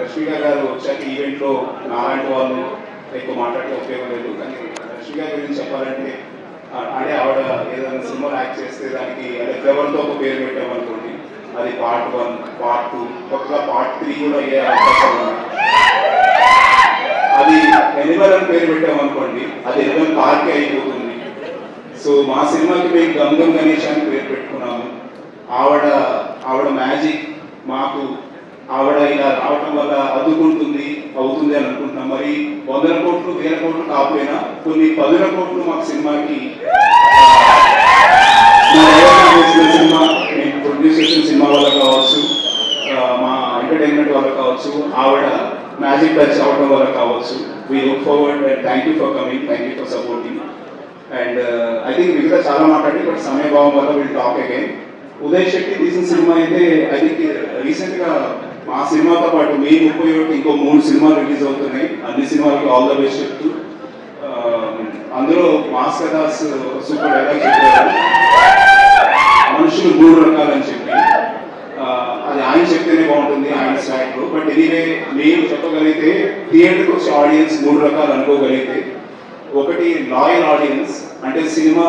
రష్మిక గారు వచ్చాక ఈవెంట్లో నాలాంటి వాళ్ళు ఎక్కువ మాట్లాడే ఉపయోగం లేదు. కానీ రష్మిక గురించి చెప్పాలంటే అంటే ఆవిడ ఏదైనా సినిమాలు యాక్ట్ చేస్తే దానికి అదే ఫ్లవర్తో ఒక పేరు పెట్టామనుకోండి. అది పార్ట్ వన్ పార్ట్ టూ కొత్తగా పార్ట్ త్రీ కూడా అయ్యే అవకాశం అది ఎనిమల్ అని పేరు పెట్టామనుకోండి అది ఎనిమల్ పార్కే అయిపోతుంది. సో మా సినిమాకి మేము గంగం గణేష్ అని పేరు పెట్టుకున్నాము. ఆవిడ ఆవిడ మ్యాజిక్ మాకు ఆవిడ ఇలా రావటం వల్ల అదుకుంటుంది అవుతుంది అని అనుకుంటున్నాం. మరి వందల కోట్లు వేల కోట్లు కాకపోయినా కొన్ని పదుల కోట్లు మాకు సినిమాకి సినిమా నేను ప్రొడ్యూస్ చేసిన సినిమా వల్ల కావచ్చు మా ఎంటర్టైన్మెంట్ వల్ల కావచ్చు ఆవిడ మ్యాజిక్ టచ్ అవడం వల్ల కావచ్చు. We look forward and thank you for coming thank you for supporting and I think మిగతా చాలా మాట్లాడి బట్ సమయభావం వల్ల వీళ్ళు టాక్ అగైన్ ఉదయ్ శెట్టి తీసిన సినిమా అయితే ఐ థింక్ రీసెంట్గా మా సినిమాతో పాటు మే ముప్పై ఒకటి ఇంకో మూడు సినిమాలు రిలీజ్ అవుతున్నాయి. అన్ని సినిమాలకి ఆల్ ద బెస్ట్ చెప్తూ అందులో మాస్టర్ దాస్ సూపర్ డైలాగ్ చెప్పారు. మనుషులు మూడు రకాలని చెప్పి అది ఆయన చెప్తేనే బాగుంటుంది ఆయన స్టాక్ బట్ ఎనీవే మేము చెప్పగలిగితే థియేటర్కి వచ్చే ఆడియన్స్ మూడు రకాలు అనుకోగలిగితే ఒకటి లాయల్ ఆడియన్స్ అంటే సినిమా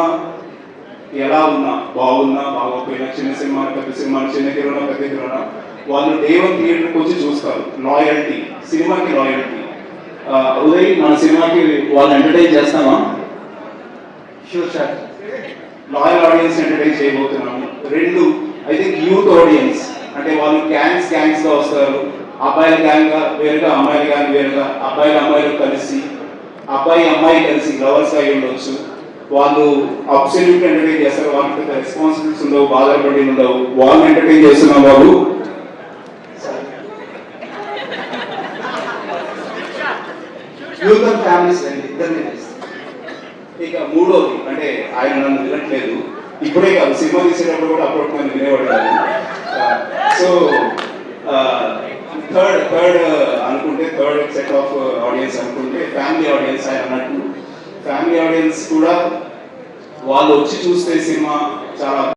ఎలా ఉన్నా బాగున్నా బాగోకపోయినా చిన్న సినిమా పెద్ద సినిమా చిన్న హీరోనా పెద్ద కిరోనా వాళ్ళు డే వన్ థియేటర్కి వచ్చి చూస్తారు. లాయల్టీ సినిమాకి లాయల్టీ ఉదయ్ మన సినిమాకి వాళ్ళు ఎంటర్టైన్ చేస్తామా? Sure sir loyal audience entertain చేయబోతున్నాము. రెండు ఐ థింక్ యూత్ ఆడియన్స్ అంటే వాళ్ళు గ్యాంగ్స్ గ్యాంగ్స్గా వస్తారు. అబ్బాయిల గ్యాంగ్ వేరుగా అమ్మాయిల గ్యాంగ్ వేరుగా అబ్బాయిలు అమ్మాయిలు కలిసి అబ్బాయి అమ్మాయి కలిసి లవర్స్ అయి ఉండొచ్చు. వాళ్ళు అబ్సల్యూట్ ఎంటర్టైన్ చేస్తారు. వాళ్ళకి రెస్పాన్సిబిలిటీస్ ఉండవు బాధపడి ఉండవు. వాళ్ళు ఎంటర్టైన్ చేస్తున్న వాళ్ళు యూత్ అండ్ ఫ్యామిలీస్ రండి ఇద్దరిని తీస్తాం ఇక మూడోది అంటే ఆయన నన్ను వినట్లేదు ఇప్పుడే కాదు సినిమా తీసేటప్పుడు కూడా అప్పుడు నన్ను వినేవాడు కాదు సో థర్డ్ థర్డ్ అనుకుంటే థర్డ్ సెట్ ఆఫ్ ఆడియన్స్ అనుకుంటే ఫ్యామిలీ ఆడియన్స్ ఆయన అన్నట్టు. ఫ్యామిలీ ఆడియన్స్ కూడా వాళ్ళు వచ్చి చూస్తే సినిమా చాలా